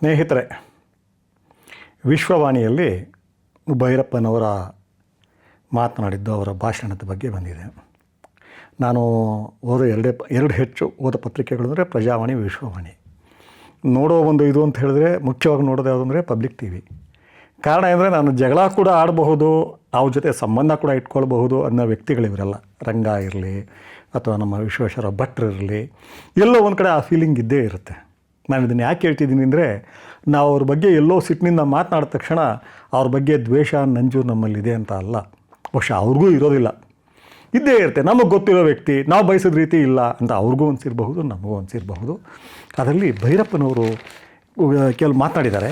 ಸ್ನೇಹಿತರೆ, ವಿಶ್ವವಾಣಿಯಲ್ಲಿ ಭೈರಪ್ಪನವರ ಮಾತನಾಡಿದ್ದು ಅವರ ಭಾಷಣದ ಬಗ್ಗೆ ಬಂದಿದೆ. ನಾನು ಓದೋ ಎರಡೇ ಎರಡು ಹೆಚ್ಚು ಓದ ಪತ್ರಿಕೆಗಳು ಅಂದರೆ ಪ್ರಜಾವಾಣಿ, ವಿಶ್ವವಾಣಿ. ನೋಡೋ ಒಂದು ಇದು ಅಂತ ಹೇಳಿದ್ರೆ ಮುಖ್ಯವಾಗಿ ನೋಡೋದು ಯಾವುದು ಅಂದರೆ ಪಬ್ಲಿಕ್ ಟಿ ವಿ. ಕಾರಣ ಅಂದರೆ ನಾನು ಜಗಳ ಕೂಡ ಆಡಬಹುದು ಅವ್ರ ಜೊತೆ ಸಂಬಂಧ ಕೂಡ ಇಟ್ಕೊಳ್ಬಹುದು ಅನ್ನೋ ವ್ಯಕ್ತಿಗಳಿವರೆಲ್ಲ ರಂಗ ಇರಲಿ ಅಥವಾ ನಮ್ಮ ವಿಶ್ವೇಶ್ವರ ಭಟ್ರು ಇರಲಿ, ಎಲ್ಲೋ ಒಂದು ಕಡೆ ಆ ಫೀಲಿಂಗ್ ಇದ್ದೇ ಇರುತ್ತೆ. ನಾನು ಇದನ್ನು ಯಾಕೆ ಹೇಳ್ತಿದ್ದೀನಿ ಅಂದರೆ, ನಾವು ಅವ್ರ ಬಗ್ಗೆ ಎಲ್ಲೋ ಸಿಟ್ಟಿನಿಂದ ಮಾತನಾಡಿದ ತಕ್ಷಣ ಅವ್ರ ಬಗ್ಗೆ ದ್ವೇಷ ನಂಜು ನಮ್ಮಲ್ಲಿದೆ ಅಂತ ಅಲ್ಲ. ಬಹುಶಃ ಅವ್ರಿಗೂ ಇರೋದಿಲ್ಲ. ಇದ್ದೇ ಇರುತ್ತೆ. ನಮಗೆ ಗೊತ್ತಿರೋ ವ್ಯಕ್ತಿ, ನಾವು ಬಯಸಿದ ರೀತಿ ಇಲ್ಲ ಅಂತ ಅವ್ರಿಗೂ ಅನಿಸಿರಬಹುದು, ನಮಗೂ ಅನಿಸಿರಬಹುದು. ಅದರಲ್ಲಿ ಭೈರಪ್ಪನವರು ಕೆಲವು ಮಾತನಾಡಿದ್ದಾರೆ.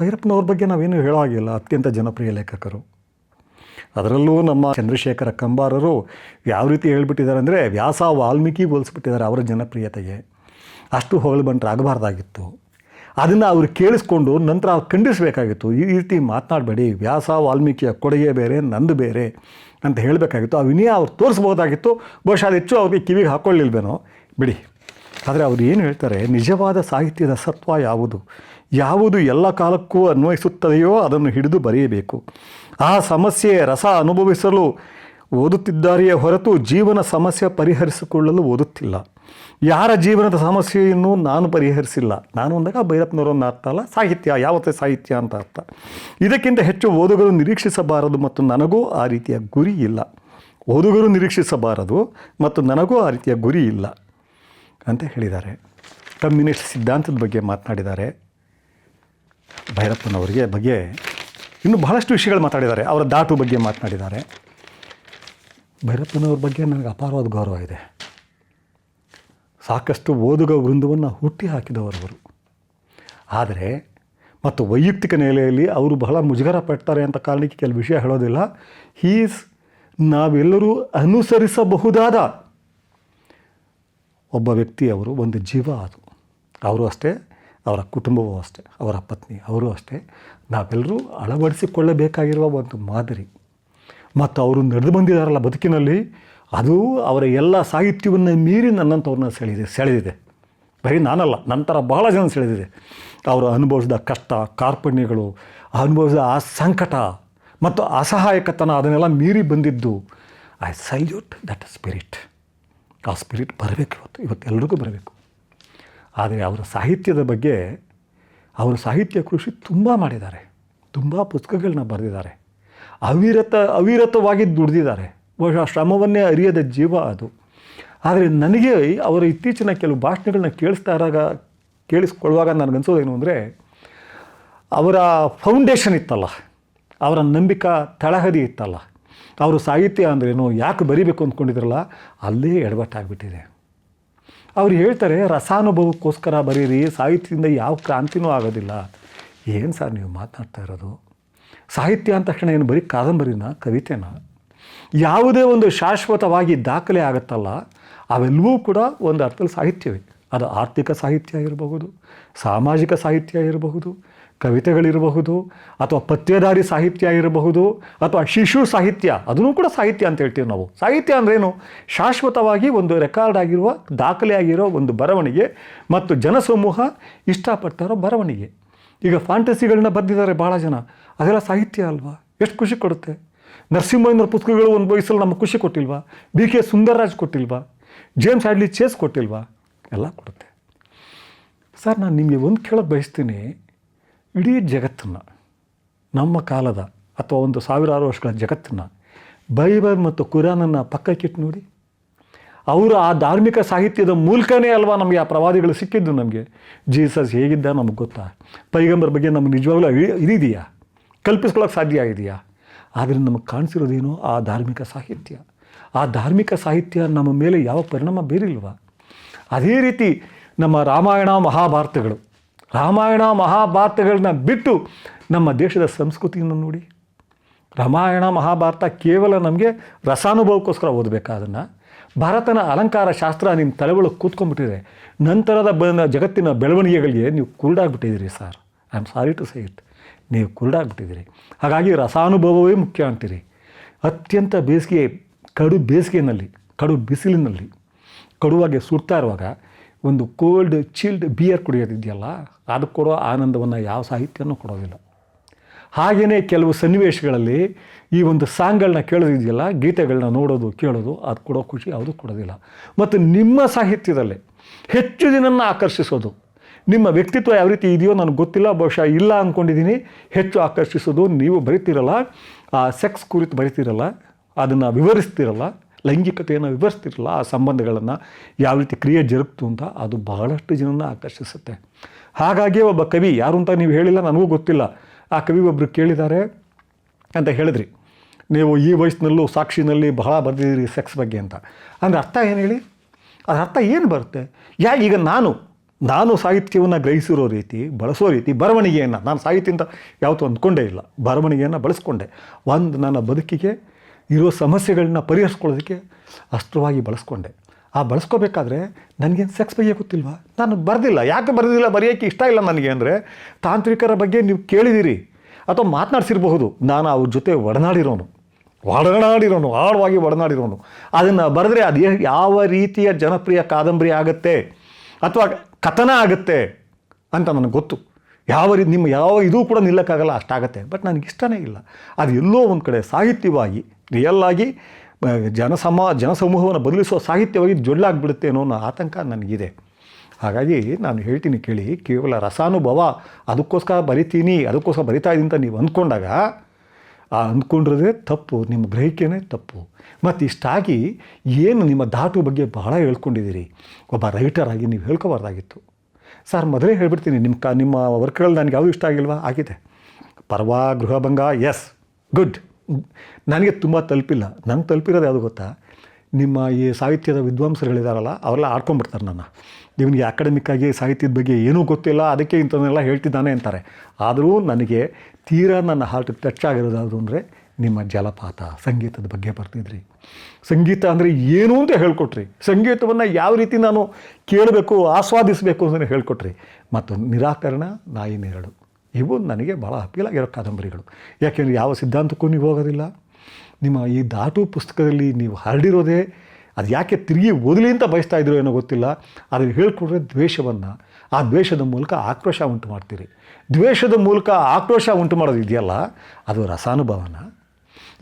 ಭೈರಪ್ಪನವ್ರ ಬಗ್ಗೆ ನಾವೇನು ಹೇಳೋ ಹಾಗಿಲ್ಲ. ಅತ್ಯಂತ ಜನಪ್ರಿಯ ಲೇಖಕರು. ಅದರಲ್ಲೂ ನಮ್ಮ ಚಂದ್ರಶೇಖರ ಕಂಬಾರರು ಯಾವ ರೀತಿ ಹೇಳ್ಬಿಟ್ಟಿದ್ದಾರೆ ಅಂದರೆ, ವ್ಯಾಸ ವಾಲ್ಮೀಕಿ ಹೋಲಿಸ್ಬಿಟ್ಟಿದ್ದಾರೆ ಅವರ ಜನಪ್ರಿಯತೆಗೆ. ಅಷ್ಟು ಹೊಗಳು ಬಂಟ್ರೆ ಆಗಬಾರ್ದಾಗಿತ್ತು ಅದನ್ನು ಅವರು ಕೇಳಿಸ್ಕೊಂಡು ನಂತರ ಅವ್ರು ಖಂಡಿಸಬೇಕಾಗಿತ್ತು. ಈ ರೀತಿ ಮಾತನಾಡಬೇಡಿ, ವ್ಯಾಸ, ವಾಲ್ಮೀಕಿಯ ಕೊಡುಗೆ ಬೇರೆ, ನಂದು ಬೇರೆ ಅಂತ ಹೇಳಬೇಕಾಗಿತ್ತು. ಆ ವಿನಯ ಅವ್ರು ತೋರಿಸ್ಬೋದಾಗಿತ್ತು ಬಹುಶಃ ಅದು ಹೆಚ್ಚು ಅವ್ರಿಗೆ ಕಿವಿಗೆ ಹಾಕ್ಕೊಳ್ಳಿಲ್ವೇನೋ ಬಿಡಿ. ಆದರೆ ಅವರು ಏನು ಹೇಳ್ತಾರೆ? ನಿಜವಾದ ಸಾಹಿತ್ಯದ ಸತ್ವ ಯಾವುದು? ಯಾವುದು ಎಲ್ಲ ಕಾಲಕ್ಕೂ ಅನ್ವಯಿಸುತ್ತದೆಯೋ ಅದನ್ನು ಹಿಡಿದು ಬರೆಯಬೇಕು. ಆ ಸಮಸ್ಯೆ ರಸ ಅನುಭವಿಸಲು ಓದುತ್ತಿದ್ದಾರೆಯೇ ಹೊರತು ಜೀವನ ಸಮಸ್ಯೆ ಪರಿಹರಿಸಿಕೊಳ್ಳಲು ಓದುತ್ತಿಲ್ಲ. ಯಾರ ಜೀವನದ ಸಮಸ್ಯೆಯನ್ನು ನಾನು ಪರಿಹರಿಸಿಲ್ಲ. ನಾನು ಅಂದಾಗ ಭೈರಪ್ಪನವರನ್ನ ಅರ್ಥ ಅಲ್ಲ. ಸಾಹಿತ್ಯ, ಯಾವತ್ತೇ ಸಾಹಿತ್ಯ ಅಂತ ಅರ್ಥ. ಇದಕ್ಕಿಂತ ಹೆಚ್ಚು ಓದುಗರು ನಿರೀಕ್ಷಿಸಬಾರದು ಮತ್ತು ನನಗೂ ಆ ರೀತಿಯ ಗುರಿ ಇಲ್ಲ. ಓದುಗರು ನಿರೀಕ್ಷಿಸಬಾರದು ಮತ್ತು ನನಗೂ ಆ ರೀತಿಯ ಗುರಿ ಇಲ್ಲ ಅಂತ ಹೇಳಿದ್ದಾರೆ. ಕಮ್ಯುನಿಸ್ಟ್ ಸಿದ್ಧಾಂತದ ಬಗ್ಗೆ ಮಾತನಾಡಿದ್ದಾರೆ. ಭೈರಪ್ಪನವರಿಗೆ ಬಗ್ಗೆ ಇನ್ನೂ ಬಹಳಷ್ಟು ವಿಷಯಗಳು ಮಾತಾಡಿದ್ದಾರೆ. ಅವರ ದಾಟು ಬಗ್ಗೆ ಮಾತನಾಡಿದ್ದಾರೆ. ಭೈರಪ್ಪನವ್ರ ಬಗ್ಗೆ ನನಗೆ ಅಪಾರವಾದ ಗೌರವ ಇದೆ. ಸಾಕಷ್ಟು ಓದುಗ ವೃಂದವನ್ನು ಹುಟ್ಟಿ ಹಾಕಿದವರವರು ಆದರೆ ಮತ್ತು ವೈಯಕ್ತಿಕ ನೆಲೆಯಲ್ಲಿ ಅವರು ಬಹಳ ಮುಜುಗರ ಪಡ್ತಾರೆ ಅಂತ ಕಾರಣಕ್ಕೆ ಕೆಲವು ವಿಷಯ ಹೇಳೋದಿಲ್ಲ. ಹೀಸ್ ನಾವೆಲ್ಲರೂ ಅನುಸರಿಸಬಹುದಾದ ಒಬ್ಬ ವ್ಯಕ್ತಿ ಅವರು, ಒಂದು ಜೀವ ಅದು. ಅವರು ಅಷ್ಟೇ, ಅವರ ಕುಟುಂಬವೂ ಅಷ್ಟೇ, ಅವರ ಪತ್ನಿ ಅವರು ಅಷ್ಟೇ. ನಾವೆಲ್ಲರೂ ಅಳವಡಿಸಿಕೊಳ್ಳಬೇಕಾಗಿರುವ ಒಂದು ಮಾದರಿ. ಮತ್ತು ಅವರು ನಡೆದು ಬಂದಿದ್ದಾರಲ್ಲ ಬದುಕಿನಲ್ಲಿ ಅದು ಅವರ ಎಲ್ಲ ಸಾಹಿತ್ಯವನ್ನು ಮೀರಿ ನನ್ನಂಥವ್ರನ್ನ ಸೆಳೆದಿದೆ ಸೆಳೆದಿದೆ. ಬರೀ ನಾನಲ್ಲ, ನಂತರ ಬಹಳ ಜನ ಸೆಳೆದಿದೆ. ಅವರು ಅನುಭವಿಸಿದ ಕಷ್ಟ, ಕಾರ್ಪಣ್ಯಗಳು, ಅನುಭವಿಸಿದ ಆ ಸಂಕಟ ಮತ್ತು ಅಸಹಾಯಕತನ ಅದನ್ನೆಲ್ಲ ಮೀರಿ ಬಂದಿದ್ದು ಐ ಸಲ್ಯೂಟ್ ದಟ್ ಸ್ಪಿರಿಟ್ ಆ ಸ್ಪಿರಿಟ್ ಬರಬೇಕು ಇವತ್ತು ಇವತ್ತು ಎಲ್ರಿಗೂ ಬರಬೇಕು. ಆದರೆ ಅವರ ಸಾಹಿತ್ಯದ ಬಗ್ಗೆ, ಅವರ ಸಾಹಿತ್ಯ ಕೃಷಿ ತುಂಬ ಮಾಡಿದ್ದಾರೆ. ತುಂಬ ಪುಸ್ತಕಗಳನ್ನ ಬರೆದಿದ್ದಾರೆ. ಅವಿರತ, ಅವಿರತವಾಗಿ ದುಡಿದಿದ್ದಾರೆ. ಬಹುಶಃ ಶ್ರಮವನ್ನೇ ಅರಿಯದ ಜೀವ ಅದು. ಆದರೆ ನನಗೆ ಅವರ ಇತ್ತೀಚಿನ ಕೆಲವು ಭಾಷಣಗಳನ್ನ ಕೇಳಿಸ್ತಾ ಇರಾಗ ಕೇಳಿಸ್ಕೊಳ್ಳುವಾಗ ನನಗನ್ಸೋದೇನು ಅಂದರೆ, ಅವರ ಫೌಂಡೇಶನ್ ಇತ್ತಲ್ಲ, ಅವರ ನಂಬಿಕಾ ತಳಹದಿ ಇತ್ತಲ್ಲ, ಅವರು ಸಾಹಿತ್ಯ ಅಂದ್ರೇನು ಯಾಕೆ ಬರಿಬೇಕು ಅಂದ್ಕೊಂಡಿದ್ರಲ್ಲ, ಅಲ್ಲೇ ಎಡವಟ್ಟಾಗ್ಬಿಟ್ಟಿದೆ. ಅವ್ರು ಹೇಳ್ತಾರೆ, ರಸಾನುಭವಕ್ಕೋಸ್ಕರ ಬರೀರಿ, ಸಾಹಿತ್ಯದಿಂದ ಯಾವ ಕ್ರಾಂತಿನೂ ಆಗೋದಿಲ್ಲ. ಏನು ಸರ್ ನೀವು ಮಾತನಾಡ್ತಾ ಇರೋದು? ಸಾಹಿತ್ಯ ಅಂದ ತಕ್ಷಣ ಏನು ಬರೀ ಕಾದಂಬರಿನ, ಕವಿತೆನ? ಯಾವುದೇ ಒಂದು ಶಾಶ್ವತವಾಗಿ ದಾಖಲೆ ಆಗುತ್ತಲ್ಲ, ಅವೆಲ್ಲವೂ ಕೂಡ ಒಂದು ಅರ್ಥದಲ್ಲಿ ಸಾಹಿತ್ಯವೇ. ಅದು ಆರ್ಥಿಕ ಸಾಹಿತ್ಯ ಇರಬಹುದು ಸಾಮಾಜಿಕ ಸಾಹಿತ್ಯ ಇರಬಹುದು ಕವಿತೆಗಳಿರಬಹುದು, ಅಥವಾ ಪತ್ಯದಾರಿ ಸಾಹಿತ್ಯ ಇರಬಹುದು ಅಥವಾ ಶಿಶು ಸಾಹಿತ್ಯ, ಅದನ್ನು ಕೂಡ ಸಾಹಿತ್ಯ ಅಂತ ಹೇಳ್ತೀವಿ ನಾವು. ಸಾಹಿತ್ಯ ಅಂದ್ರೇನು? ಶಾಶ್ವತವಾಗಿ ಒಂದು ರೆಕಾರ್ಡ್ ಆಗಿರುವ ದಾಖಲೆ ಆಗಿರೋ ಒಂದು ಬರವಣಿಗೆ ಮತ್ತು ಜನಸಮೂಹ ಇಷ್ಟಪಡ್ತಾರೋ ಬರವಣಿಗೆ. ಈಗ ಫ್ಯಾಂಟಸಿಗಳನ್ನ ಬರೆದಿದ್ದಾರೆ ಭಾಳ ಜನ. ಅದೆಲ್ಲ ಸಾಹಿತ್ಯ ಅಲ್ವಾ? ಎಷ್ಟು ಖುಷಿ ಕೊಡುತ್ತೆ? ನರಸಿಂಹಯ್ಯನವ್ರ ಪುಸ್ತಕಗಳು ಒಂದು ವಯಸ್ಸಲ್ಲಿ ನಮಗೆ ಖುಷಿ ಕೊಟ್ಟಿಲ್ವಾ? ಬಿ ಕೆ ಸುಂದರರಾಜ್ ಕೊಟ್ಟಿಲ್ವಾ? ಜೇಮ್ಸ್ ಹ್ಯಾಡ್ಲಿ ಚೇಸ್ ಕೊಟ್ಟಿಲ್ವಾ? ಎಲ್ಲ ಕೊಡುತ್ತೆ. ಸರ್, ನಾನು ನಿಮಗೆ ಒಂದು ಕೇಳೋಕ್ಕೆ ಬಯಸ್ತೀನಿ. ಇಡೀ ಜಗತ್ತನ್ನು, ನಮ್ಮ ಕಾಲದ ಅಥವಾ ಒಂದು ಸಾವಿರಾರು ವರ್ಷಗಳ ಜಗತ್ತನ್ನು, ಬೈಬಲ್ ಮತ್ತು ಕುರಾನನ್ನು ಪಕ್ಕಕ್ಕಿಟ್ಟು ನೋಡಿ. ಅವರು ಆ ಧಾರ್ಮಿಕ ಸಾಹಿತ್ಯದ ಮೂಲಕನೇ ಅಲ್ವಾ ನಮಗೆ ಆ ಪ್ರವಾದಿಗಳು ಸಿಕ್ಕಿದ್ದು ನಮಗೆ? ಜೀಸಸ್ ಹೇಗಿದ್ದ ನಮಗೆ ಗೊತ್ತಾ? ಪೈಗಂಬರ್ ಬಗ್ಗೆ ನಮ್ಗೆ ನಿಜವಾಗ್ಲೂ ಇದೆಯಾ ಕಲ್ಪಿಸ್ಕೊಳ್ಳೋಕೆ ಸಾಧ್ಯ ಇದೆಯಾ? ಆದರೆ ನಮಗೆ ಕಾಣಿಸಿರೋದೇನು ಆ ಧಾರ್ಮಿಕ ಸಾಹಿತ್ಯ. ಆ ಧಾರ್ಮಿಕ ಸಾಹಿತ್ಯ ನಮ್ಮ ಮೇಲೆ ಯಾವ ಪರಿಣಾಮ ಬೀರಿಲ್ವ? ಅದೇ ರೀತಿ ನಮ್ಮ ರಾಮಾಯಣ ಮಹಾಭಾರತಗಳು. ರಾಮಾಯಣ ಮಹಾಭಾರತಗಳನ್ನ ಬಿಟ್ಟು ನಮ್ಮ ದೇಶದ ಸಂಸ್ಕೃತಿಯನ್ನು ನೋಡಿ. ರಾಮಾಯಣ ಮಹಾಭಾರತ ಕೇವಲ ನಮಗೆ ರಸಾನುಭವಕ್ಕೋಸ್ಕರ ಓದಬೇಕಾ ಅದನ್ನು? ಭಾರತನ ಅಲಂಕಾರ ಶಾಸ್ತ್ರ ನಿಮ್ಮ ತಲೆಗಳು ಕೂತ್ಕೊಂಡ್ಬಿಟ್ಟಿದೆ. ನಂತರದ ಬ, ಜಗತ್ತಿನ ಬೆಳವಣಿಗೆಗಳಿಗೆ ನೀವು ಕುರುಡಾಗ್ಬಿಟ್ಟಿದ್ದೀರಿ sir. I am sorry to say it ನೀವು ಕುರುಡಾಗ್ಬಿಟ್ಟಿದ್ದೀರಿ. ಹಾಗಾಗಿ ರಸಾನುಭವವೇ ಮುಖ್ಯ ಅಂತೀರಿ. ಅತ್ಯಂತ ಬೇಸಿಗೆ, ಕಡು ಬೇಸಿಗೆಯಲ್ಲಿ ಕಡು ಬಿಸಿಲಿನಲ್ಲಿ, ಕಡುವಾಗಿ ಸುಡ್ತಾ ಇರುವಾಗ ಒಂದು ಕೋಲ್ಡ್ ಚಿಲ್ಡ್ ಬಿಯರ್ ಕುಡಿಯೋದಿದೆಯಲ್ಲ, ಅದು ಕೊಡೋ ಆನಂದವನ್ನು ಯಾವ ಸಾಹಿತ್ಯನೂ ಕೊಡೋದಿಲ್ಲ. ಹಾಗೆಯೇ ಕೆಲವು ಸನ್ನಿವೇಶಗಳಲ್ಲಿ ಈ ಒಂದು ಸಾಂಗ್ಗಳನ್ನ ಕೇಳೋದಿದೆಯಲ್ಲ ಗೀತೆಗಳನ್ನ ನೋಡೋದು, ಕೇಳೋದು, ಅದು ಕೊಡೋ ಖುಷಿ ಯಾವುದು ಕೊಡೋದಿಲ್ಲ. ಮತ್ತು ನಿಮ್ಮ ಸಾಹಿತ್ಯದಲ್ಲೇ ಹೆಚ್ಚು ದಿನ ಆಕರ್ಷಿಸೋದು ನಿಮ್ಮ ವ್ಯಕ್ತಿತ್ವ ಯಾವ ರೀತಿ ಇದೆಯೋ ನನಗೆ ಗೊತ್ತಿಲ್ಲ, ಬಹುಶಃ ಇಲ್ಲ ಅಂದ್ಕೊಂಡಿದ್ದೀನಿ ಹೆಚ್ಚು ಆಕರ್ಷಿಸೋದು ನೀವು ಬರೀತಿರಲ್ಲ, ಆ ಸೆಕ್ಸ್ ಕುರಿತು ಬರೀತಿರಲ್ಲ, ಅದನ್ನು ವಿವರಿಸ್ತಿರಲ್ಲ, ಲೈಂಗಿಕತೆಯನ್ನು ವಿವರಿಸ್ತಿರಲ್ಲ, ಆ ಸಂಬಂಧಗಳನ್ನು ಯಾವ ರೀತಿ ಕ್ರಿಯೆ ಜರುಗ್ತು ಅಂತ ಅದು ಬಹಳಷ್ಟು ಜನನ ಆಕರ್ಷಿಸುತ್ತೆ. ಹಾಗಾಗಿ ಒಬ್ಬ ಕವಿ, ಯಾರು ಅಂತ ನೀವು ಹೇಳಿಲ್ಲ, ನನಗೂ ಗೊತ್ತಿಲ್ಲ. ಆ ಕವಿ ಒಬ್ಬರು ಕೇಳಿದ್ದಾರೆ ಅಂತ ಹೇಳಿದ್ರಿ. ನೀವು ಈ ವಯಸ್ಸಿನಲ್ಲೂ ಸಾಕ್ಷಿನಲ್ಲಿ ಬಹಳ ಬರೆದಿದ್ದೀರಿ ಸೆಕ್ಸ್ ಬಗ್ಗೆ ಅಂತ. ಅಂದರೆ ಅರ್ಥ ಏನು ಹೇಳಿ? ಅದರ ಅರ್ಥ ಏನು ಬರುತ್ತೆ? ಯಾ ಈಗ ನಾನು ನಾನು ಸಾಹಿತ್ಯವನ್ನು ಗ್ರಹಿಸಿರೋ ರೀತಿ, ಬಳಸೋ ರೀತಿ ಬರವಣಿಗೆಯನ್ನು, ನಾನು ಸಾಹಿತ್ಯದಿಂದ ಅಂತ ಯಾವತ್ತೂ ಅಂದ್ಕೊಂಡೇ ಇಲ್ಲ. ಬರವಣಿಗೆಯನ್ನು ಬಳಸ್ಕೊಂಡೆ. ಒಂದು ನನ್ನ ಬದುಕಿಗೆ ಇರೋ ಸಮಸ್ಯೆಗಳನ್ನ ಪರಿಹರಿಸ್ಕೊಳ್ಳೋದಕ್ಕೆ ಅಸ್ತ್ರವಾಗಿ ಬಳಸ್ಕೊಂಡೆ. ಆ ಬಳಸ್ಕೋಬೇಕಾದ್ರೆ ನನಗೇನು ಸೆಕ್ಸ್ ಬಗ್ಗೆ ಗೊತ್ತಿಲ್ವಾ? ನಾನು ಬರೆದಿಲ್ಲ. ಯಾಕೆ ಬರೆದಿಲ್ಲ? ಬರೆಯೋಕ್ಕೆ ಇಷ್ಟ ಇಲ್ಲ ನನಗೆ ಅಂದರೆ ತಾಂತ್ರಿಕರ ಬಗ್ಗೆ ನೀವು ಕೇಳಿದ್ದೀರಿ ಅಥವಾ ಮಾತನಾಡಿಸಿರಬಹುದು. ನಾನು ಅವ್ರ ಜೊತೆ ಒಡನಾಡಿರೋನು. ಒಡನಾಡಿರೋನು. ಆಳವಾಗಿ ಒಡನಾಡಿರೋನು. ಅದನ್ನು ಬರೆದ್ರೆ ಅದು ಯಾವ ರೀತಿಯ ಜನಪ್ರಿಯ ಕಾದಂಬರಿ ಆಗುತ್ತೆ? ಅಥವಾ ಕಥನ ಆಗುತ್ತೆ ಅಂತ ನನಗೆ ಗೊತ್ತು. ಯಾವ ರೀತಿ ನಿಮ್ಮ ಯಾವ ಇದು ಕೂಡ ನಿಲ್ಲಕ್ಕಾಗಲ್ಲ, ಅಷ್ಟಾಗತ್ತೆ. ಬಟ್ ನನಗೆ ಇಷ್ಟನೇ ಇಲ್ಲ. ಅದು ಎಲ್ಲೋ ಒಂದು ಕಡೆ ಸಾಹಿತ್ಯವಾಗಿ ರಿಯಲ್ಲಾಗಿ ಜನಸಮ, ಜನಸಮೂಹವನ್ನು ಬದಲಿಸುವ ಸಾಹಿತ್ಯವಾಗಿ ಜೊಳ್ಳಾಗ್ಬಿಡುತ್ತೆ ಅನ್ನೋ ಅನ್ನೋ ಆತಂಕ ನನಗಿದೆ. ಹಾಗಾಗಿ ನಾನು ಹೇಳ್ತೀನಿ ಕೇಳಿ, ಕೇವಲ ರಸಾನುಭವ, ಅದಕ್ಕೋಸ್ಕರ ಬರಿತೀನಿ, ಅದಕ್ಕೋಸ್ಕರ ಬರಿತಾ ಇದ್ದೀನಿ ಅಂತ ನೀವು ಅಂದ್ಕೊಂಡಾಗ ಆ ಅಂದ್ಕೊಂಡಿರೋದೇ ತಪ್ಪು, ನಿಮ್ಮ ಗ್ರಹಿಕೆನೇ ತಪ್ಪು. ಮತ್ತು ಇಷ್ಟಾಗಿ ಏನು ನಿಮ್ಮ ಧಾಟು ಬಗ್ಗೆ ಬಹಳ ಹೇಳ್ಕೊಂಡಿದ್ದೀರಿ. ಒಬ್ಬ ರೈಟರ್ ಆಗಿ ನೀವು ಹೇಳ್ಕೋಬಾರ್ದಾಗಿತ್ತು. ಸರ್, ಮೊದಲೇ ಹೇಳ್ಬಿಡ್ತೀನಿ, ನಿಮ್ಮ ಕ, ನಿಮ್ಮ ವರ್ಕ್ಗಳು ನನಗೆ ಯಾವುದು ಇಷ್ಟ ಆಗಿಲ್ವಾ? ಆಗಿದೆ. ಪರ್ವ ಗೃಹಭಂಗ ಎಸ್, ಗುಡ್. ನನಗೆ ತುಂಬ ತಲುಪಿಲ್ಲ. ನಂಗೆ ತಲುಪಿರೋದು ಯಾವುದು ಗೊತ್ತಾ? ನಿಮ್ಮ ಈ ಸಾಹಿತ್ಯದ ವಿದ್ವಾಂಸರುಗಳಿದಾರಲ್ಲ ಅವರೆಲ್ಲ ಆಡ್ಕೊಂಡ್ಬಿಡ್ತಾರೆ ನನ್ನ. ಇವನಿಗೆ ಅಕಾಡೆಮಿಕ್ಕಾಗಿ ಸಾಹಿತ್ಯದ ಬಗ್ಗೆ ಏನೂ ಗೊತ್ತಿಲ್ಲ, ಅದಕ್ಕೆ ಇಂಥವನ್ನೆಲ್ಲ ಹೇಳ್ತಿದ್ದಾನೆ ಅಂತಾರೆ. ಆದರೂ ನನಗೆ ತೀರಾ ನನ್ನ ಹಾರ್ಟಿಗೆ ಟಚ್ ಆಗಿರೋದಾದ್ರು ಅಂದರೆ ನಿಮ್ಮ ಜಲಪಾತ, ಸಂಗೀತದ ಬಗ್ಗೆ ಬರ್ತಿದ್ರಿ. ಸಂಗೀತ ಅಂದರೆ ಏನು ಅಂತ ಹೇಳ್ಕೊಟ್ರಿ. ಸಂಗೀತವನ್ನು ಯಾವ ರೀತಿ ನಾನು ಕೇಳಬೇಕು, ಆಸ್ವಾದಿಸಬೇಕು ಅಂತಲೇ ಹೇಳ್ಕೊಟ್ರಿ. ಮತ್ತು ನಿರಾಕರಣ ನಾಯಿ ನೆರಳು ಇವು ನನಗೆ ಭಾಳ ಅಪೀಲಾಗಿರೋ ಕಾದಂಬರಿಗಳು. ಯಾಕೆಂದರೆ ಯಾವ ಸಿದ್ಧಾಂತಕ್ಕೂ ನೀವು ಹೋಗೋದಿಲ್ಲ. ನಿಮ್ಮ ಈ ದಾಟು ಪುಸ್ತಕದಲ್ಲಿ ನೀವು ಹರಡಿರೋದೇ, ಅದು ಯಾಕೆ ತಿರುಗಿ ಓದಲಿ ಅಂತ ಬಯಸ್ತಾ ಇದ್ರು ಏನೋ ಗೊತ್ತಿಲ್ಲ, ಆದರೆ ಹೇಳ್ಕೊಟ್ರೆ ದ್ವೇಷವನ್ನು. ಆ ದ್ವೇಷದ ಮೂಲಕ ಆಕ್ರೋಶ ಉಂಟು ಮಾಡ್ತೀರಿ. ದ್ವೇಷದ ಮೂಲಕ ಆಕ್ರೋಶ ಉಂಟು ಮಾಡೋದು ಇದೆಯಲ್ಲ, ಅದು ರಸಾನುಭವನ.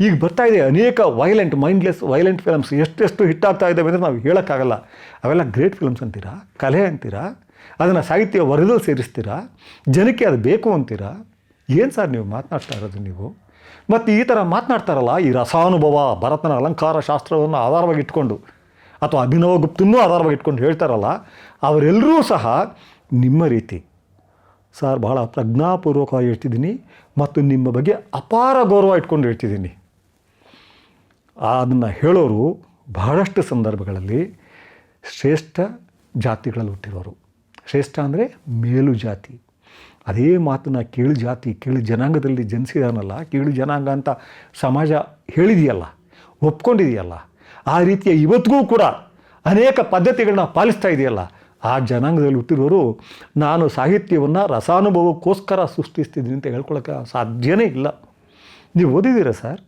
ಈಗ ಬರ್ತಾ ಇದೆ ಅನೇಕ ವೈಲೆಂಟ್ ಮೈಂಡ್ಲೆಸ್ ವೈಲೆಂಟ್ ಫಿಲಮ್ಸ್ ಎಷ್ಟೆಷ್ಟು ಹಿಟ್ ಆಗ್ತಾ ಇದ್ದಾವೆ ಅಂದರೆ ನಾವು ಹೇಳೋಕ್ಕಾಗಲ್ಲ. ಅವೆಲ್ಲ ಗ್ರೇಟ್ ಫಿಲ್ಮ್ಸ್ ಅಂತೀರಾ? ಕಲೆ ಅಂತೀರಾ? ಅದನ್ನು ಸಾಹಿತ್ಯ ವರದಲ್ಲಿ ಸೇರಿಸ್ತೀರಾ? ಜನಕ್ಕೆ ಅದು ಬೇಕು ಅಂತೀರಾ? ಏನು ಸರ್ ನೀವು ಮಾತನಾಡ್ತಾ ಇರೋದು ನೀವು? ಮತ್ತು ಈ ಥರ ಮಾತನಾಡ್ತಾರಲ್ಲ, ಈ ರಸಾನುಭವ, ಭರತನ ಅಲಂಕಾರ ಶಾಸ್ತ್ರವನ್ನು ಆಧಾರವಾಗಿ ಇಟ್ಕೊಂಡು, ಅಥವಾ ಅಭಿನವ ಗುಪ್ತನ್ನೂ ಆಧಾರವಾಗಿ ಇಟ್ಕೊಂಡು ಹೇಳ್ತಾರಲ್ಲ, ಅವರೆಲ್ಲರೂ ಸಹ ನಿಮ್ಮ ರೀತಿ. ಸರ್ ಬಹಳ ಪ್ರಜ್ಞಾಪೂರ್ವಕವಾಗಿ ಹೇಳ್ತಿದ್ದೀನಿ ಮತ್ತು ನಿಮ್ಮ ಬಗ್ಗೆ ಅಪಾರ ಗೌರವ ಇಟ್ಕೊಂಡು ಹೇಳ್ತಿದ್ದೀನಿ. ಅದನ್ನು ಹೇಳೋರು ಬಹಳಷ್ಟು ಸಂದರ್ಭಗಳಲ್ಲಿ ಶ್ರೇಷ್ಠ ಜಾತಿಗಳಲ್ಲಿ ಹುಟ್ಟಿರೋರು. ಶ್ರೇಷ್ಠ ಅಂದರೆ ಮೇಲು ಜಾತಿ. ಅದೇ ಮಾತನ್ನು ಕೀಳು ಜಾತಿ, ಕೀಳು ಜನಾಂಗದಲ್ಲಿ ಜನಿಸಿದಾನಲ್ಲ ಕೀಳು ಜನಾಂಗ ಅಂತ ಸಮಾಜ ಹೇಳಿದೆಯಲ್ಲ, ಒಪ್ಕೊಂಡಿದೆಯಲ್ಲ, ಆ ರೀತಿಯ ಇವತ್ತಿಗೂ ಕೂಡ ಅನೇಕ ಪದ್ಧತಿಗಳನ್ನ ಪಾಲಿಸ್ತಾ ಇದೆಯಲ್ಲ, ಆ ಜನಾಂಗದಲ್ಲಿ ಹುಟ್ಟಿರೋರು ನಾನು ಸಾಹಿತ್ಯವನ್ನು ರಸಾನುಭವಕ್ಕೋಸ್ಕರ ಸೃಷ್ಟಿಸ್ತಿದ್ದೀನಿ ಅಂತ ಹೇಳ್ಕೊಳಕ್ಕೆ ಸಾಧ್ಯನೇ ಇಲ್ಲ. ನೀವು ಓದಿದ್ದೀರಾ ಸರ್?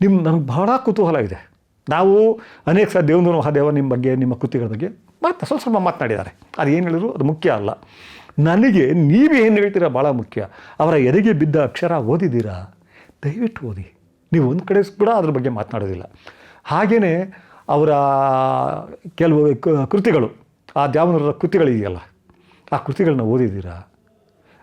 ನಿಮ್ಮ ನನಗೆ ಬಹಳ ಕುತೂಹಲ ಇದೆ. ನಾವು ಅನೇಕ ಸಲ ದೇವೇಂದ್ರ ಮಹಾದೇವ ನಿಮ್ಮ ಬಗ್ಗೆ, ನಿಮ್ಮ ಕೃತಿಗಳ ಬಗ್ಗೆ ಮತ್ತೆ ಸ್ವಲ್ಪ ಸ್ವಲ್ಪ ಮಾತನಾಡಿದ್ದಾರೆ. ಅದು ಏನು ಹೇಳಿದ್ರು ಅದು ಮುಖ್ಯ ಅಲ್ಲ. ನನಗೆ ನೀವು ಏನು ಹೇಳ್ತೀರಾ ಭಾಳ ಮುಖ್ಯ. ಅವರ ಎದೆಗೆ ಬಿದ್ದ ಅಕ್ಷರ ಓದಿದ್ದೀರಾ? ದಯವಿಟ್ಟು ಓದಿ. ನೀವು ಒಂದು ಕಡೆ ಕೂಡ ಅದ್ರ ಬಗ್ಗೆ ಮಾತನಾಡೋದಿಲ್ಲ. ಹಾಗೆಯೇ ಅವರ ಕೆಲವು ಕೃತಿಗಳು, ಆ ದ್ಯಾವನರ ಕೃತಿಗಳಿದೆಯಲ್ಲ, ಆ ಕೃತಿಗಳನ್ನ ಓದಿದ್ದೀರಾ?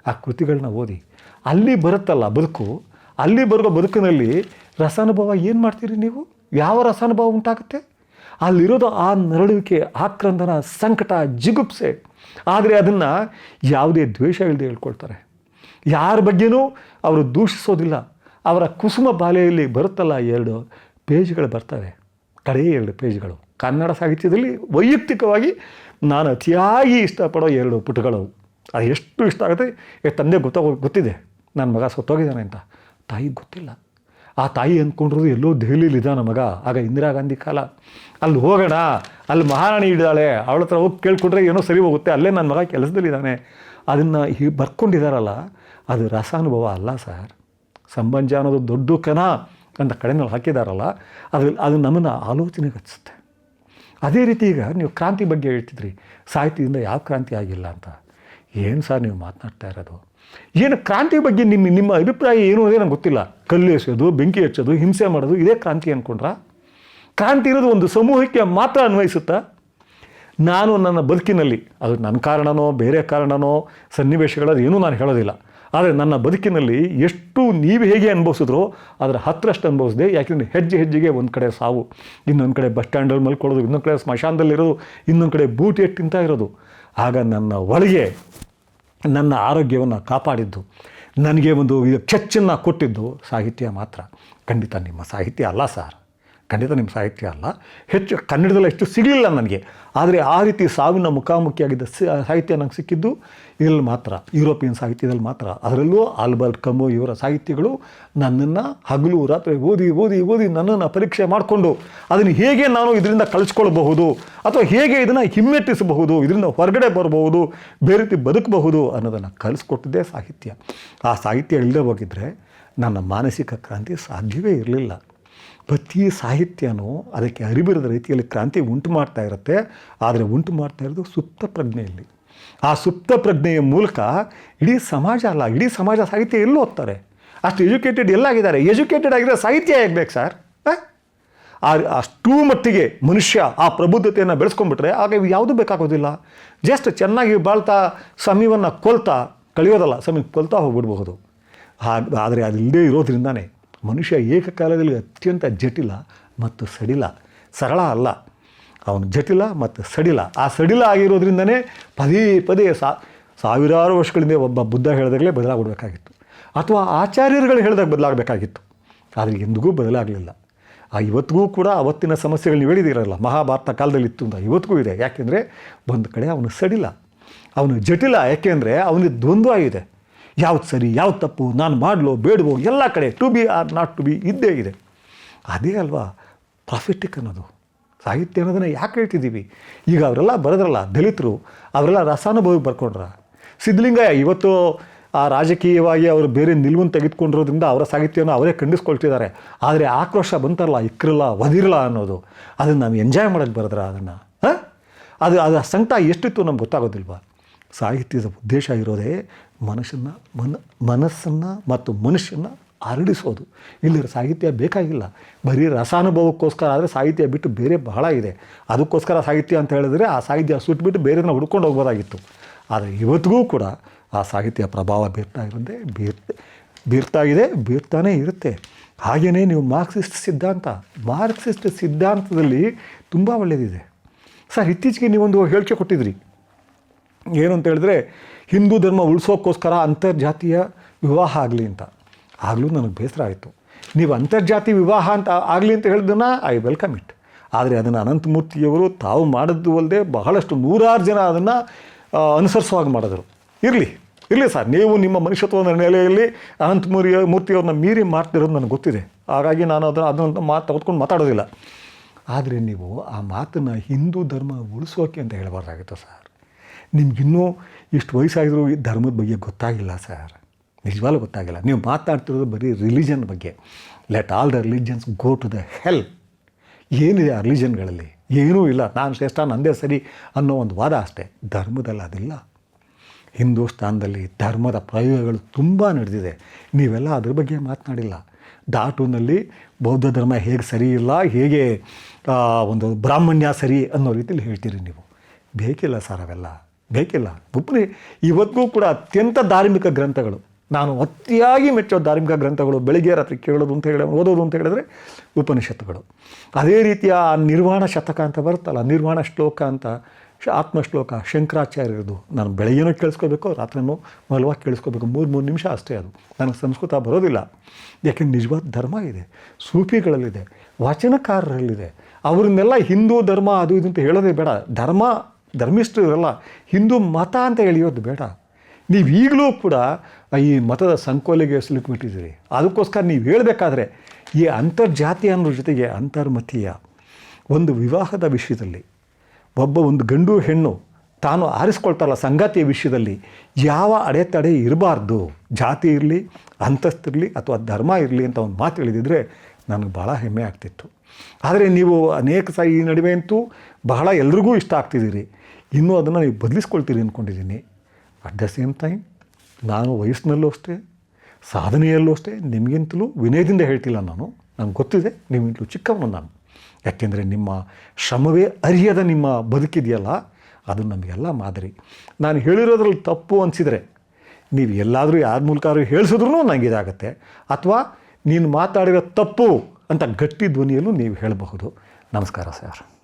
ಆ ಕೃತಿಗಳನ್ನ ಓದಿ. ಅಲ್ಲಿ ಬರುತ್ತಲ್ಲ ಬದುಕು, ಅಲ್ಲಿ ಬರುವ ಬದುಕಿನಲ್ಲಿ ರಸಾನುಭವ ಏನು ಮಾಡ್ತೀರಿ ನೀವು? ಯಾವ ರಸಾನುಭವ ಉಂಟಾಗುತ್ತೆ? ಅಲ್ಲಿರೋದು ಆ ನರಳುವಿಕೆ ಆಕ್ರಂದನ ಸಂಕಟ ಜಿಗುಪ್ಸೆ. ಆದರೆ ಅದನ್ನು ಯಾವುದೇ ದ್ವೇಷ ಇಲ್ಲದೆ ಹೇಳ್ಕೊಳ್ತಾರೆ. ಯಾರ ಬಗ್ಗೆನೂ ಅವರು ದೂಷಿಸೋದಿಲ್ಲ. ಅವರ ಕುಸುಮ ಬಾಲೆಯಲ್ಲಿ ಬರುತ್ತಲ್ಲ ಎರಡು ಪೇಜ್ಗಳು ಬರ್ತವೆ. ಕಡೆ ಎರಡು ಪೇಜ್ಗಳು. ಕನ್ನಡ ಸಾಹಿತ್ಯದಲ್ಲಿ ವೈಯಕ್ತಿಕವಾಗಿ ನಾನು ಅತಿಯಾಗಿ ಇಷ್ಟಪಡೋ ಎರಡು ಪುಟಗಳು. ಅದು ಎಷ್ಟು ಇಷ್ಟ ಆಗುತ್ತೆ ತಂದೆ ಗೊತ್ತಾಗ, ಗೊತ್ತಿದೆ. ನನ್ನ ಮಗ ಸತ್ತೋಗಿದ್ದಾನೆ ಅಂತ. ತಾಯಿಗೆ ಗೊತ್ತಿಲ್ಲ. ಆ ತಾಯಿ ಅಂದ್ಕೊಂಡಿರೋದು ಎಲ್ಲೋ ದೆಹಲಿಯಲ್ಲಿ ಇದ್ದಾನೆ ಮಗ. ಆಗ ಇಂದಿರಾ ಗಾಂಧಿ ಕಾಲ. ಅಲ್ಲಿ ಹೋಗೋಣ, ಅಲ್ಲಿ ಮಹಾರಾಣಿ ಇದ್ದಾಳೆ, ಅವಳ ಹತ್ರ ಹೋಗಿ ಕೇಳ್ಕೊಂಡ್ರೆ ಏನೋ ಸರಿ ಹೋಗುತ್ತೆ, ಅಲ್ಲೇ ನನ್ನ ಮಗ ಕೆಲಸದಲ್ಲಿದ್ದಾನೆ ಅದನ್ನು ಹೀಗೆ ಬರ್ಕೊಂಡಿದ್ದಾರಲ್ಲ ಅದು ರಸಾನುಭವ ಅಲ್ಲ ಸರ್. ಸಂಬಂಧ ಅನ್ನೋದು ದೊಡ್ಡ ಕನ ಅಂತ ಕಡೆನಲ್ಲಿ ಹಾಕಿದಾರಲ್ಲ, ಅದು ಅದು ನಮ್ಮನ್ನು ಆಲೋಚನೆ ಹಚ್ಚುತ್ತೆ ಅದೇ ರೀತಿ ಈಗ ನೀವು ಕ್ರಾಂತಿ ಬಗ್ಗೆ ಹೇಳ್ತಿದ್ರಿ, ಸಾಹಿತ್ಯದಿಂದ ಯಾವ ಕ್ರಾಂತಿ ಆಗಿಲ್ಲ ಅಂತ. ಏನು ಸರ್ ನೀವು ಮಾತನಾಡ್ತಾ ಇರೋದು? ಏನು ಕ್ರಾಂತಿ ಬಗ್ಗೆ ನಿಮ್ಮ ನಿಮ್ಮ ಅಭಿಪ್ರಾಯ ಏನು ಅದೇ ನಂಗೆ ಗೊತ್ತಿಲ್ಲ. ಕಲ್ಲು ಎಸೆಯೋದು, ಬೆಂಕಿ ಹಚ್ಚೋದು, ಹಿಂಸೆ ಮಾಡೋದು, ಇದೇ ಕ್ರಾಂತಿ ಅಂದ್ಕೊಂಡ್ರ ಕ್ರಾಂತಿ ಇರೋದು ಒಂದು ಸಮೂಹಕ್ಕೆ ಮಾತ್ರ ಅನ್ವಯಿಸುತ್ತಾ? ನಾನು ನನ್ನ ಬದುಕಿನಲ್ಲಿ, ಅದು ನನ್ನ ಕಾರಣನೋ, ಬೇರೆ ಕಾರಣನೋ ಸನ್ನಿವೇಶಗಳದು ಏನೂ ನಾನು ಹೇಳೋದಿಲ್ಲ. ಆದರೆ ನನ್ನ ಬದುಕಿನಲ್ಲಿ ಎಷ್ಟು ನೀವು ಹೇಗೆ ಅನುಭವಿಸಿದ್ರೋ, ಅದರ ಹತ್ತರಷ್ಟು ಅನುಭವಿಸಿದೆ. ಯಾಕೆಂದರೆ ಹೆಜ್ಜೆ ಹೆಜ್ಜೆಗೆ ಒಂದು ಕಡೆ ಸಾವು, ಇನ್ನೊಂದು ಕಡೆ ಬಸ್ ಸ್ಟ್ಯಾಂಡಲ್ಲಿ ಮಲ್ಕೊಳ್ಳೋದು, ಇನ್ನೊಂದು ಕಡೆ ಸ್ಮಶಾನದಲ್ಲಿರೋದು, ಇನ್ನೊಂದು ಕಡೆ ಬೂಟ್ ಎಟ್ಟು ತಿಂತಾ ಇರೋದು. ಆಗ ನನ್ನ ಒಳಗೆ ನನ್ನ ಆರೋಗ್ಯವನ್ನು ಕಾಪಾಡಿದ್ದು ನನಗೆ ಒಂದು ಚಚ್ಚನ್ನು ಕೊಟ್ಟಿದ್ದು ಸಾಹಿತ್ಯ ಮಾತ್ರ. ಖಂಡಿತ ನಿಮ್ಮ ಸಾಹಿತ್ಯ ಅಲ್ಲ ಸರ್. ಖಂಡಿತ ನಿಮ್ಮ ಸಾಹಿತ್ಯ ಅಲ್ಲ. ಹೆಚ್ಚು ಕನ್ನಡದಲ್ಲಿ ಎಷ್ಟು ಸಿಗಲಿಲ್ಲ ನನಗೆ. ಆದರೆ ಆ ರೀತಿ ಸಾವಿನ ಮುಖಾಮುಖಿಯಾಗಿದ್ದ ಸಾಹಿತ್ಯ ನಂಗೆ ಸಿಕ್ಕಿದ್ದು ಇದರಲ್ಲಿ ಮಾತ್ರ, ಯುರೋಪಿಯನ್ ಸಾಹಿತ್ಯದಲ್ಲಿ ಮಾತ್ರ. ಅದರಲ್ಲೂ ಆಲ್ಬರ್ಟ್ ಕಮು ಇವರ ಸಾಹಿತ್ಯಗಳು ನನ್ನನ್ನು ಹಗಲು ರಾತ್ರಿ ಓದಿ ಓದಿ ಓದಿ ನನ್ನನ್ನು ಪರೀಕ್ಷೆ ಮಾಡಿಕೊಂಡು ಅದನ್ನು ಹೇಗೆ ನಾನು ಇದರಿಂದ ಕಳಿಸ್ಕೊಳ್ಬಹುದು ಅಥವಾ ಹೇಗೆ ಇದನ್ನು ಹಿಮ್ಮೆಟ್ಟಿಸಬಹುದು, ಇದರಿಂದ ಹೊರಗಡೆ ಬರಬಹುದು, ಬೇರೆ ರೀತಿ ಬದುಕಬಹುದು ಅನ್ನೋದನ್ನು ಕಲಿಸ್ಕೊಟ್ಟಿದ್ದೇ ಸಾಹಿತ್ಯ. ಆ ಸಾಹಿತ್ಯ ಇಲ್ಲದೆ ಹೋಗಿದ್ದರೆ ನನ್ನ ಮಾನಸಿಕ ಕ್ರಾಂತಿ ಸಾಧ್ಯವೇ ಇರಲಿಲ್ಲ. ಪ್ರತಿ ಸಾಹಿತ್ಯನೂ ಅದಕ್ಕೆ ಅರಿಬಿರದ ರೀತಿಯಲ್ಲಿ ಕ್ರಾಂತಿ ಉಂಟು ಮಾಡ್ತಾ ಇರುತ್ತೆ. ಆದರೆ ಉಂಟು ಮಾಡ್ತಾ ಇರೋದು ಸುಪ್ತ ಪ್ರಜ್ಞೆಯಲ್ಲಿ. ಆ ಸುಪ್ತ ಪ್ರಜ್ಞೆಯ ಮೂಲಕ ಇಡೀ ಸಮಾಜ ಅಲ್ಲ, ಇಡೀ ಸಮಾಜ ಸಾಹಿತ್ಯ ಎಲ್ಲೂ ಓದ್ತಾರೆ? ಅಷ್ಟು ಎಜುಕೇಟೆಡ್ ಎಲ್ಲಾಗಿದ್ದಾರೆ. ಎಜುಕೇಟೆಡ್ ಆಗಿರೋ ಸಾಹಿತ್ಯ ಆಗಬೇಕು ಸರ್? ಅಷ್ಟೂ ಮಟ್ಟಿಗೆ ಮನುಷ್ಯ ಆ ಪ್ರಬುದ್ಧತೆಯನ್ನು ಬೆಳೆಸ್ಕೊಂಡ್ಬಿಟ್ರೆ ಆಗ ಇವು ಯಾವುದೂ ಬೇಕಾಗೋದಿಲ್ಲ. ಜಸ್ಟ್ ಚೆನ್ನಾಗಿ ಬಾಳ್ತಾ ಸಮಯವನ್ನು ಕೊಲ್ತಾ, ಕಳೆಯೋದಲ್ಲ ಸಮಯ ಕೊಲ್ತಾ ಹೋಗ್ಬಿಡ್ಬಹುದು. ಹಾಗೆ, ಆದರೆ ಅದಿಲ್ಲದೆ ಇರೋದ್ರಿಂದಾನೇ ಮನುಷ್ಯ ಏಕಕಾಲದಲ್ಲಿ ಅತ್ಯಂತ ಜಟಿಲ ಮತ್ತು ಸಡಿಲ, ಸರಳ ಅಲ್ಲ. ಅವನು ಜಟಿಲ ಮತ್ತು ಸಡಿಲ. ಆ ಸಡಿಲ ಆಗಿರೋದ್ರಿಂದನೇ ಪದೇ ಪದೇ ಸಾ, ಸಾವಿರಾರು ವರ್ಷಗಳಿಂದ ಒಬ್ಬ ಬುದ್ಧ ಹೇಳಿದಾಗಲೇ ಬದಲಾಗಬೇಕಾಗಿತ್ತು ಅಥವಾ ಆಚಾರ್ಯರುಗಳು ಹೇಳಿದಾಗ ಬದಲಾಗಬೇಕಾಗಿತ್ತು. ಆದರೆ ಎಂದಿಗೂ ಬದಲಾಗಲಿಲ್ಲ. ಆ ಇವತ್ತಿಗೂ ಕೂಡ ಅವತ್ತಿನ ಸಮಸ್ಯೆಗಳು ನೀವು ಹೇಳಿದಿರಲ್ಲ. ಮಹಾಭಾರತ ಕಾಲದಲ್ಲಿ ಇತ್ತು ಅಂತ ಇವತ್ತಿಗೂ ಇದೆ. ಯಾಕೆಂದರೆ ಒಂದು ಕಡೆ ಅವನು ಸಡಿಲ. ಅವನು ಜಟಿಲ. ಯಾಕೆಂದರೆ ಅವನಿಗೆ ದ್ವಂದ್ವ ಇದೆ. ಯಾವ್ದು ಸರಿ, ಯಾವ್ದು ತಪ್ಪು, ನಾನು ಮಾಡಲೋ, ಬೇಡವೋ, ಎಲ್ಲ ಕಡೆ to be or not to be ಇದ್ದೇ ಇದೆ. ಅದೇ ಅಲ್ವಾ ಪ್ರಾಫಿಟಿಕ್ ಅನ್ನೋದು, ಸಾಹಿತ್ಯ ಅನ್ನೋದನ್ನು ಯಾಕೆ ಹೇಳ್ತಿದ್ದೀವಿ? ಈಗ ಅವರೆಲ್ಲ ಬರೆದ್ರಲ್ಲ, ದಲಿತರು, ಅವರೆಲ್ಲ ರಸಾನುಭವಿ ಬರ್ಕೊಂಡ್ರ. ಸಿದ್ಧಲಿಂಗಯ್ಯ ಇವತ್ತು ಆ ರಾಜಕೀಯವಾಗಿ ಅವರು ಬೇರೆ ನಿಲುವನ್ನು ತೆಗೆದುಕೊಂಡಿರೋದ್ರಿಂದ ಅವರ ಸಾಹಿತ್ಯವನ್ನು ಅವರೇ ಖಂಡಿಸ್ಕೊಳ್ತಿದ್ದಾರೆ. ಆದರೆ ಆಕ್ರೋಶ ಬಂತಲ್ಲ, ಇಕ್ರಲ್ಲ, ಒದಿರಲ್ಲ ಅನ್ನೋದು. ಅದನ್ನು ನಾವು ಎಂಜಾಯ್ ಮಾಡೋಕ್ಕೆ ಬರೆದ್ರ ಅದನ್ನು? ಹಾಂ? ಅದು ಅದು ಸಂಕಟ ಎಷ್ಟಿತ್ತು ನಮ್ಗೆ ಗೊತ್ತಾಗೋದಿಲ್ವಾ? ಸಾಹಿತ್ಯದ ಉದ್ದೇಶ ಇರೋದೇ ಮನುಷ್ಯನ ಮನ, ಮನಸ್ಸನ್ನು ಮತ್ತು ಮನುಷ್ಯನ ಅರಳಿಸೋದು ಇಲ್ಲಿ ಸಾಹಿತ್ಯ ಬೇಕಾಗಿಲ್ಲ. ಬರೀ ರಸಾನುಭವಕ್ಕೋಸ್ಕರ ಆದರೆ ಸಾಹಿತ್ಯ ಬಿಟ್ಟು ಬೇರೆ ಬಹಳ ಇದೆ. ಅದಕ್ಕೋಸ್ಕರ ಸಾಹಿತ್ಯ ಅಂತ ಹೇಳಿದ್ರೆ ಆ ಸಾಹಿತ್ಯ ಸುಟ್ಬಿಟ್ಟು ಬೇರೆದನ್ನ ಹುಡ್ಕೊಂಡು ಹೋಗ್ಬೋದಾಗಿತ್ತು. ಆದರೆ ಇವತ್ತಿಗೂ ಕೂಡ ಆ ಸಾಹಿತ್ಯ ಪ್ರಭಾವ ಬೀರ್ತಾ ಇರುತ್ತೆ ಬೀರ್ ಬೀರ್ತಾ ಇದೆ, ಬೀರ್ತಾನೇ ಇರುತ್ತೆ. ಹಾಗೆಯೇ ನೀವು ಮಾರ್ಕ್ಸಿಸ್ಟ್ ಸಿದ್ಧಾಂತ, ಮಾರ್ಕ್ಸಿಸ್ಟ್ ಸಿದ್ಧಾಂತದಲ್ಲಿ ತುಂಬ ಒಳ್ಳೆಯದಿದೆ ಸರ್, ಇತ್ತೀಚೆಗೆ ನೀವೊಂದು ಹೇಳಿಕೆ ಕೊಟ್ಟಿದ್ರಿ. ಏನು ಅಂತ ಹೇಳಿದ್ರೆ ಹಿಂದೂ ಧರ್ಮ ಉಳಿಸೋಕ್ಕೋಸ್ಕರ ಅಂತರ್ಜಾತಿಯ ವಿವಾಹ ಆಗಲಿ ಅಂತ. ಆಗಲೂ ನನಗೆ ಬೇಸರ ಆಯಿತು. ನೀವು ಅಂತರ್ಜಾತಿ ವಿವಾಹ ಅಂತ ಆಗಲಿ ಅಂತ ಹೇಳಿದನ್ನ ಐ ವೆಲ್ಕಮ್ ಇಟ್. ಆದರೆ ಅದನ್ನು ಅನಂತಮೂರ್ತಿಯವರು ತಾವು ಮಾಡಿದ್ದು ಅಲ್ಲದೆ ಬಹಳಷ್ಟು ನೂರಾರು ಜನ ಅದನ್ನು ಅನುಸರಿಸುವಾಗ ಮಾಡಿದ್ರು. ಇರಲಿ ಇರಲಿ ಸರ್. ನೀವು ನಿಮ್ಮ ಮನುಷ್ಯತ್ವದ ನೆಲೆಯಲ್ಲಿ ಅನಂತಮೂರಿ ಮೂರ್ತಿಯವ್ರನ್ನ ಮೀರಿ ಮಾಡ್ತಿರೋದು ನನಗೆ ಗೊತ್ತಿದೆ. ಹಾಗಾಗಿ ನಾನು ಅದನ್ನು ಅದನ್ನು ಮಾತು ತೆಗೆದುಕೊಂಡು ಮಾತಾಡೋದಿಲ್ಲ. ಆದರೆ ನೀವು ಆ ಮಾತನ್ನು ಹಿಂದೂ ಧರ್ಮ ಉಳಿಸೋಕೆ ಅಂತ ಹೇಳಬಾರ್ದಾಗಿತ್ತು ಸರ್. ನಿಮ್ಗಿನ್ನೂ ಇಷ್ಟು ವಯಸ್ಸಾಗಿದ್ರು ಧರ್ಮದ ಬಗ್ಗೆ ಗೊತ್ತಾಗಿಲ್ಲ ಸರ್. ನಿಜವಾಗ್ಲೂ ಗೊತ್ತಾಗಿಲ್ಲ. ನೀವು ಮಾತಾಡ್ತಿರೋದು ಬರೀ ರಿಲಿಜನ್ ಬಗ್ಗೆ. Let all the religions go to the hell ಏನಿದೆ ಆ ರಿಲಿಜನ್ಗಳಲ್ಲಿ ಏನೂ ಇಲ್ಲ. ನಾನು ಶ್ರೇಷ್ಠ, ನಂದೇ ಸರಿ ಅನ್ನೋ ಒಂದು ವಾದ ಅಷ್ಟೇ. ಧರ್ಮದಲ್ಲಿ ಅದಿಲ್ಲ. ಹಿಂದೂಸ್ತಾನದಲ್ಲಿ ಧರ್ಮದ ಪ್ರಯೋಗಗಳು ತುಂಬ ನಡೆದಿದೆ. ನೀವೆಲ್ಲ ಅದ್ರ ಬಗ್ಗೆ ಮಾತನಾಡಿಲ್ಲ. ದಾಟುನಲ್ಲಿ ಬೌದ್ಧ ಧರ್ಮ ಹೇಗೆ ಸರಿ ಇಲ್ಲ, ಹೇಗೆ ಒಂದು ಬ್ರಾಹ್ಮಣ್ಯ ಸರಿ ಅನ್ನೋ ರೀತಿಯಲ್ಲಿ ಹೇಳ್ತೀರಿ ನೀವು. ಬೇಕಿಲ್ಲ ಸರ್ ಅವೆಲ್ಲ. ಬೇಕಿಲ್ಲ. ಒಬ್ಬನೇ ಇವತ್ತಿಗೂ ಕೂಡ ಅತ್ಯಂತ ಧಾರ್ಮಿಕ ಗ್ರಂಥಗಳು. ನಾನು ಅತಿಯಾಗಿ ಮೆಚ್ಚೋ ಧಾರ್ಮಿಕ ಗ್ರಂಥಗಳು ಬೆಳಿಗ್ಗೆ ರಾತ್ರಿ ಕೇಳೋದು ಅಂತ ಹೇಳಿ ಓದೋದು ಅಂತ ಹೇಳಿದ್ರೆ ಉಪನಿಷತ್ತುಗಳು. ಅದೇ ರೀತಿಯ ಆ ನಿರ್ವಾಣ ಶತಕ ಅಂತ ಬರುತ್ತಲ್ಲ, ನಿರ್ವಾಣ ಶ್ಲೋಕ ಅಂತ, ಶ- ಆತ್ಮಶ್ಲೋಕ ಶಂಕರಾಚಾರ್ಯರದು. ನಾನು ಬೆಳಗ್ಗೆನೂ ಕೇಳಿಸ್ಕೋಬೇಕು, ರಾತ್ರಿನೂ ಮಲವಾಗಿ ಕೇಳಿಸ್ಕೋಬೇಕು. ಮೂರು ಮೂರು ನಿಮಿಷ ಅಷ್ಟೇ ಅದು. ನನಗೆ ಸಂಸ್ಕೃತ ಬರೋದಿಲ್ಲ. ಯಾಕೆಂದ್ರೆ ನಿಜವಾದ ಧರ್ಮ ಇದೆ. ಸೂಫಿಗಳಲ್ಲಿದೆ. ವಾಚನಕಾರರಲ್ಲಿದೆ. ಅವ್ರನ್ನೆಲ್ಲ ಹಿಂದೂ ಧರ್ಮ ಅದು ಇದು ಅಂತ ಹೇಳೋದೇ ಬೇಡ. ಧರ್ಮ ಧರ್ಮಿಷ್ಠರು ಇರಲ್ಲ ಹಿಂದೂ ಮತ ಅಂತ ಎಳೆಯೋದು ಬೇಡ. ನೀವು ಈಗಲೂ ಕೂಡ ಈ ಮತದ ಸಂಕೋಲೆಗೆ ಸಿಲುಕಿಬಿಟ್ಟಿದ್ದೀರಿ. ಅದಕ್ಕೋಸ್ಕರ ನೀವು ಹೇಳಬೇಕಾದ್ರೆ ಈ ಅಂತರ್ಜಾತಿ ಅನ್ನೋ ಜೊತೆಗೆ ಅಂತರ್ಮತೀಯ ಒಂದು ವಿವಾಹದ ವಿಷಯದಲ್ಲಿ ಒಬ್ಬ ಒಂದು ಗಂಡು ಹೆಣ್ಣು ತಾನು ಆರಿಸ್ಕೊಳ್ತಾರಲ್ಲ ಸಂಗಾತಿಯ ವಿಷಯದಲ್ಲಿ ಯಾವ ಅಡೆತಡೆ ಇರಬಾರ್ದು? ಜಾತಿ ಇರಲಿ ಅಂತಸ್ತಿರಲಿ ಅಥವಾ ಧರ್ಮ ಇರಲಿ ಅಂತ ಒಂದು ಮಾತು ಹೇಳಿದಿದ್ರೆ ನನಗೆ ಭಾಳ ಹೆಮ್ಮೆ ಆಗ್ತಿತ್ತು. ಆದರೆ ನೀವು ಅನೇಕ ಸಾರಿ ಈ ನಡುವೆ ಅಂತೂ ಬಹಳ ಎಲ್ರಿಗೂ ಇಷ್ಟ ಆಗ್ತಿದ್ದೀರಿ. ಇನ್ನೂ ಅದನ್ನು ನೀವು ಬದಲಿಸ್ಕೊಳ್ತೀರಿ ಅಂದ್ಕೊಂಡಿದ್ದೀನಿ. ಅಟ್ ದ ಸೇಮ್ ಟೈಮ್ ನಾನು ವಯಸ್ಸಿನಲ್ಲೂ ಅಷ್ಟೇ, ಸಾಧನೆಯಲ್ಲೂ ಅಷ್ಟೇ, ನಿಮಗಿಂತಲೂ ವಿನಯದಿಂದ ಹೇಳ್ತಿಲ್ಲ ನಾನು. ನನಗೆ ಗೊತ್ತಿದೆ, ನಿಮಗಿಂತಲೂ ಚಿಕ್ಕವನು ನಾನು. ಯಾಕೆಂದರೆ ನಿಮ್ಮ ಶ್ರಮವೇ ಅರಿಯದ ನಿಮ್ಮ ಬದುಕಿದೆಯಲ್ಲ, ಅದು ನಮಗೆಲ್ಲ ಮಾದರಿ. ನಾನು ಹೇಳಿರೋದ್ರಲ್ಲಿ ತಪ್ಪು ಅನಿಸಿದರೆ, ನೀವು ಎಲ್ಲಾದರೂ ಯಾರ ಮೂಲಕ ಹೇಳಿಸಿದ್ರೂ ನನಗೆ ಇದಾಗುತ್ತೆ. ಅಥವಾ ನೀನು ಮಾತಾಡಿರೋ ತಪ್ಪು ಅಂತ ಗಟ್ಟಿ ಧ್ವನಿಯಲ್ಲೂ ನೀವು ಹೇಳಬಹುದು. ನಮಸ್ಕಾರ ಸರ್.